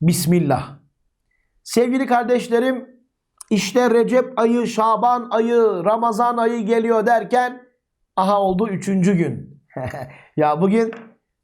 Bismillah. Sevgili kardeşlerim, işte Recep ayı, Şaban ayı, Ramazan ayı geliyor derken aha oldu üçüncü gün. ya bugün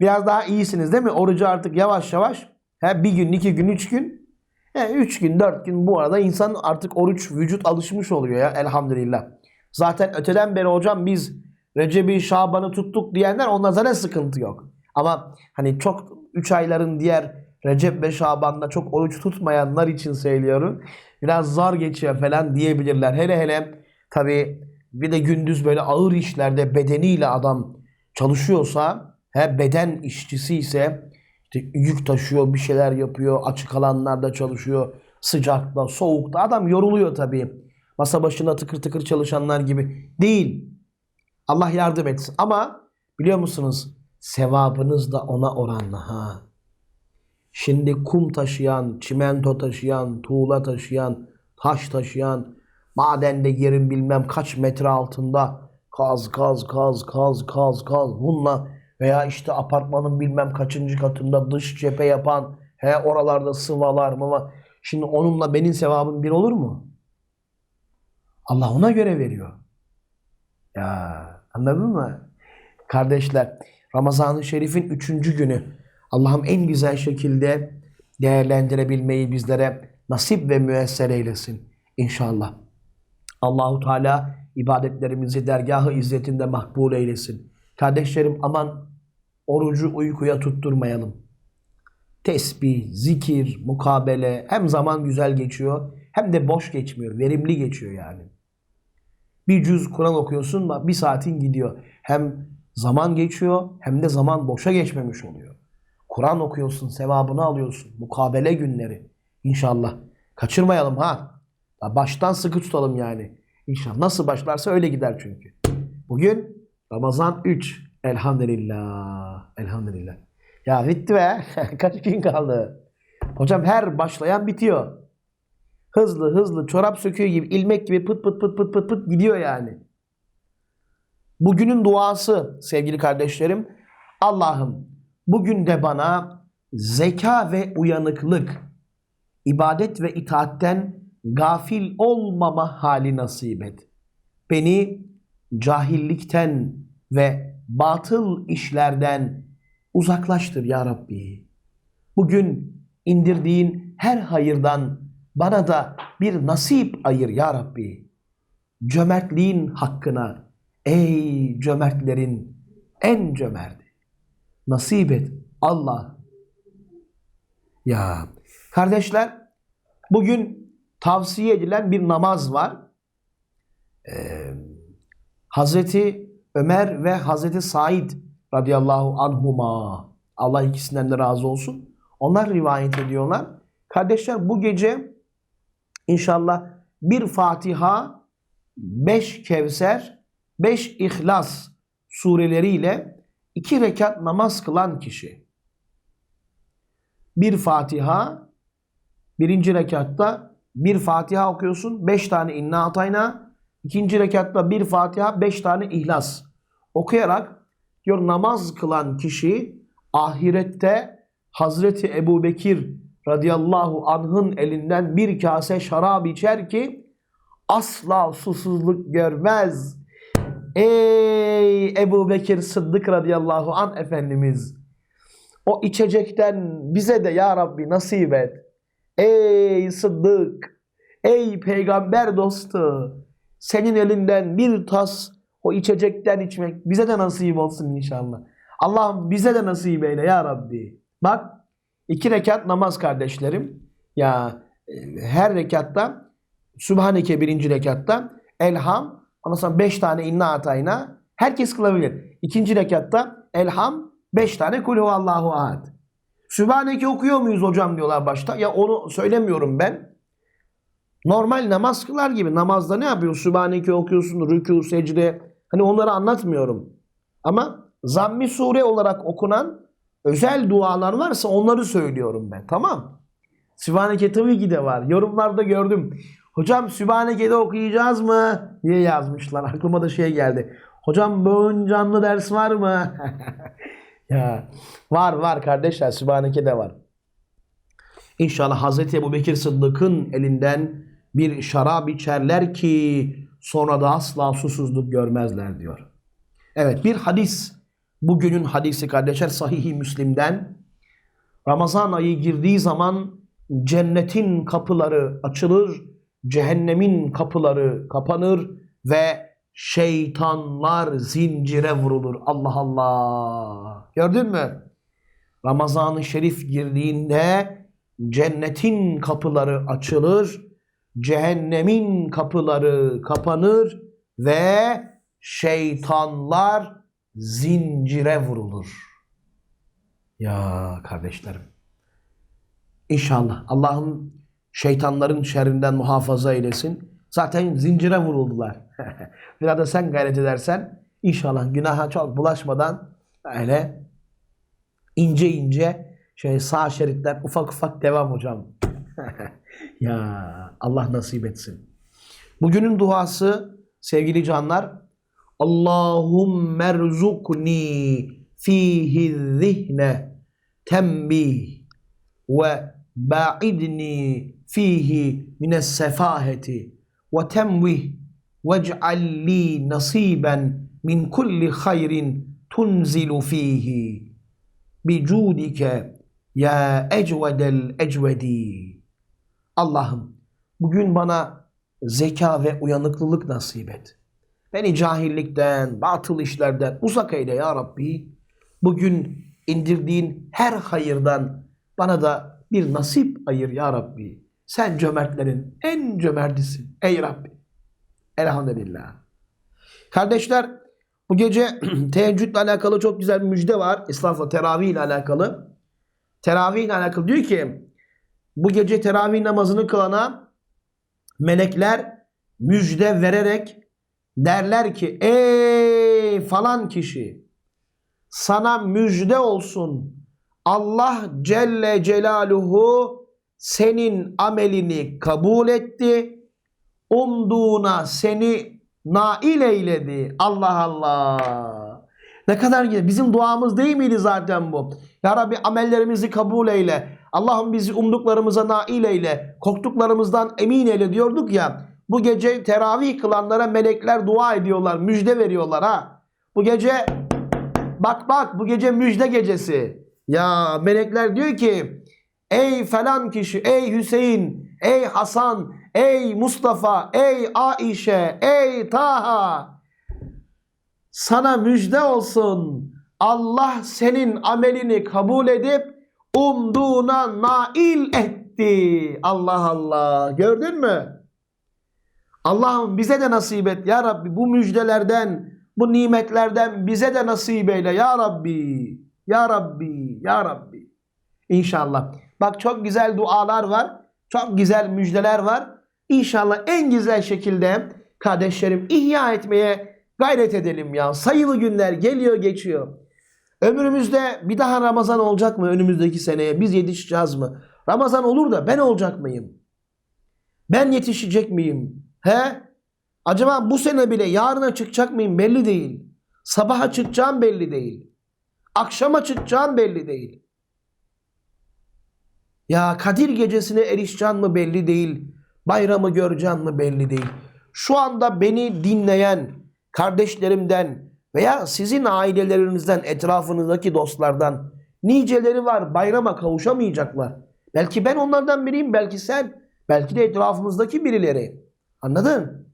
biraz daha iyisiniz değil mi? Orucu artık yavaş yavaş he, bir gün, iki gün, üç gün He, üç gün, dört gün bu arada insan artık oruç vücut alışmış oluyor ya elhamdülillah. Zaten öteden beri hocam biz Recep'i, Şaban'ı tuttuk diyenler onda zaten sıkıntı yok. Ama hani çok 3 ayların diğer Recep ve Şaban'da çok oruç tutmayanlar için söylüyorum. Biraz zor geçiyor falan diyebilirler. Hele hele tabii bir de gündüz böyle ağır işlerde bedeniyle adam çalışıyorsa, he, beden işçisi ise işte yük taşıyor, bir şeyler yapıyor, açık alanlarda çalışıyor, sıcakta, soğukta. Adam yoruluyor tabii. Masa başında tıkır tıkır çalışanlar gibi değil. Allah yardım etsin. Ama biliyor musunuz sevabınız da ona oranlı ha. Şimdi kum taşıyan, çimento taşıyan, tuğla taşıyan, taş taşıyan, madende yerin bilmem kaç metre altında kaz kaz kaz kaz kaz kaz bununla veya işte apartmanın bilmem kaçıncı katında dış cephe yapan he oralarda sıvalar mı şimdi onunla benim sevabım bir olur mu? Allah ona göre veriyor. Ya anladın mı? Kardeşler Ramazan-ı Şerif'in üçüncü günü Allah'ım en güzel şekilde değerlendirebilmeyi bizlere nasip ve müesser eylesin. İnşallah. Allahu Teala ibadetlerimizi dergahı izzetinde makbul eylesin. Kardeşlerim aman orucu uykuya tutturmayalım. Tesbih, zikir, mukabele hem zaman güzel geçiyor hem de boş geçmiyor. Verimli geçiyor yani. Bir cüz Kur'an okuyorsun bir saatin gidiyor. Hem zaman geçiyor hem de zaman boşa geçmemiş oluyor. Kur'an okuyorsun, sevabını alıyorsun. Mukabele günleri. İnşallah. Kaçırmayalım ha. Baştan sıkı tutalım yani. İnşallah. Nasıl başlarsa öyle gider çünkü. Bugün Ramazan 3. Elhamdülillah. Elhamdülillah. Ya bitti be. Kaç gün kaldı? Hocam her başlayan bitiyor. Hızlı hızlı çorap söküyor gibi ilmek gibi pıt pıt pıt pıt pıt pıt gidiyor yani. Bugünün duası sevgili kardeşlerim. Allah'ım bugün de bana zeka ve uyanıklık, ibadet ve itaatten gafil olmama hali nasip et. Beni cahillikten ve batıl işlerden uzaklaştır ya Rabbi. Bugün indirdiğin her hayırdan bana da bir nasip ayır ya Rabbi. Cömertliğin hakkına ey cömertlerin en cömerti. Nasip et Allah. Ya kardeşler bugün tavsiye edilen bir namaz var. Ee, Hazreti Ömer ve Hazreti Said radıyallahu anhuma Allah ikisinden de razı olsun. Onlar rivayet ediyorlar. Kardeşler bu gece inşallah bir Fatiha, beş Kevser, beş İhlas sureleriyle iki rekat namaz kılan kişi. Bir Fatiha, birinci rekatta bir Fatiha okuyorsun, beş tane inna atayna, ikinci rekatta bir Fatiha, beş tane İhlas okuyarak diyor namaz kılan kişi ahirette Hazreti Ebu Bekir radıyallahu anh'ın elinden bir kase şarap içer ki asla susuzluk görmez. Ey Ebu Bekir Sıddık radıyallahu an Efendimiz o içecekten bize de ya Rabbi nasip et. Ey Sıddık, ey peygamber dostu senin elinden bir tas o içecekten içmek bize de nasip olsun inşallah. Allah'ım bize de nasip eyle ya Rabbi. Bak iki rekat namaz kardeşlerim. Ya e, her rekatta Sübhaneke birinci rekatta Elham ondan sonra beş tane inna atayna herkes kılabilir. İkinci rekatta Elham beş tane kulhu Allahu ahad. Sübhaneke okuyor muyuz hocam diyorlar başta. Ya onu söylemiyorum ben. Normal namaz kılar gibi. Namazda ne yapıyorsun? Sübhaneke okuyorsun, rükû, secde. Hani onları anlatmıyorum. Ama zammi sure olarak okunan özel dualar varsa onları söylüyorum ben. Tamam. Sübhaneke tabii ki de var. Yorumlarda gördüm. Hocam Sübhaneke'de okuyacağız mı? diye yazmışlar. Aklıma da şey geldi. Hocam bugün canlı ders var mı? ya var var kardeşler Sübhaneke'de var. İnşallah Hazreti Ebu Bekir Sıddık'ın elinden bir şarap içerler ki sonra da asla susuzluk görmezler diyor. Evet bir hadis bugünün hadisi kardeşler Sahih-i Müslim'den Ramazan ayı girdiği zaman cennetin kapıları açılır, cehennemin kapıları kapanır ve şeytanlar zincire vurulur. Allah Allah. Gördün mü? Ramazan-ı Şerif girdiğinde cennetin kapıları açılır, cehennemin kapıları kapanır ve şeytanlar zincire vurulur. Ya kardeşlerim. İnşallah Allah'ın şeytanların şerrinden muhafaza eylesin. Zaten zincire vuruldular. Biraz da sen gayret edersen inşallah günaha çok bulaşmadan öyle ince ince şöyle sağ şeritler ufak ufak devam hocam. ya Allah nasip etsin. Bugünün duası sevgili canlar Allahümme erzukni fihi zihne tembih ve ba'idni fihi mines sefaheti ve temvih vec'al li nasiben min kulli hayrin tunzilu fihi bicudike ya ecvedel ecvedi. Allah'ım bugün bana zeka ve uyanıklılık nasip et. Beni cahillikten, batıl işlerden uzak eyle ya Rabbi. Bugün indirdiğin her hayırdan bana da bir nasip ayır ya Rabbi. Sen cömertlerin en cömertisin ey Rabbi. Elhamdülillah. Kardeşler bu gece teheccüdle alakalı çok güzel bir müjde var. İslam'la teravih ile alakalı. Teravih ile alakalı diyor ki bu gece teravih namazını kılana melekler müjde vererek derler ki ey falan kişi sana müjde olsun. Allah Celle Celaluhu senin amelini kabul etti. Umduğuna seni nail eyledi. Allah Allah. Ne kadar güzel. Bizim duamız değil miydi zaten bu? Ya Rabbi amellerimizi kabul eyle. Allah'ım bizi umduklarımıza nail eyle. Korktuklarımızdan emin eyle diyorduk ya. Bu gece teravih kılanlara melekler dua ediyorlar. Müjde veriyorlar ha. Bu gece bak bak bu gece müjde gecesi. Ya melekler diyor ki ey falan kişi, ey Hüseyin, ey Hasan, ey Mustafa, ey Aişe, ey Taha. Sana müjde olsun. Allah senin amelini kabul edip umduğuna nail etti. Allah Allah. Gördün mü? Allah'ım bize de nasip et ya Rabbi bu müjdelerden, bu nimetlerden bize de nasip eyle ya Rabbi. Ya Rabbi, ya Rabbi. İnşallah. Bak çok güzel dualar var. Çok güzel müjdeler var. İnşallah en güzel şekilde kardeşlerim ihya etmeye gayret edelim ya. Sayılı günler geliyor geçiyor. Ömrümüzde bir daha Ramazan olacak mı önümüzdeki seneye? Biz yetişeceğiz mi? Ramazan olur da ben olacak mıyım? Ben yetişecek miyim? He? Acaba bu sene bile yarına çıkacak mıyım belli değil. Sabaha çıkacağım belli değil. Akşama çıkacağım belli değil. Ya Kadir gecesine erişeceğim mi belli değil. Bayramı göreceğim mi belli değil. Şu anda beni dinleyen kardeşlerimden veya sizin ailelerinizden, etrafınızdaki dostlardan niceleri var bayrama kavuşamayacaklar. Belki ben onlardan biriyim, belki sen, belki de etrafımızdaki birileri. Anladın?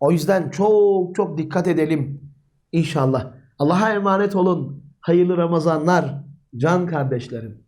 O yüzden çok çok dikkat edelim. İnşallah. Allah'a emanet olun. Hayırlı Ramazanlar can kardeşlerim.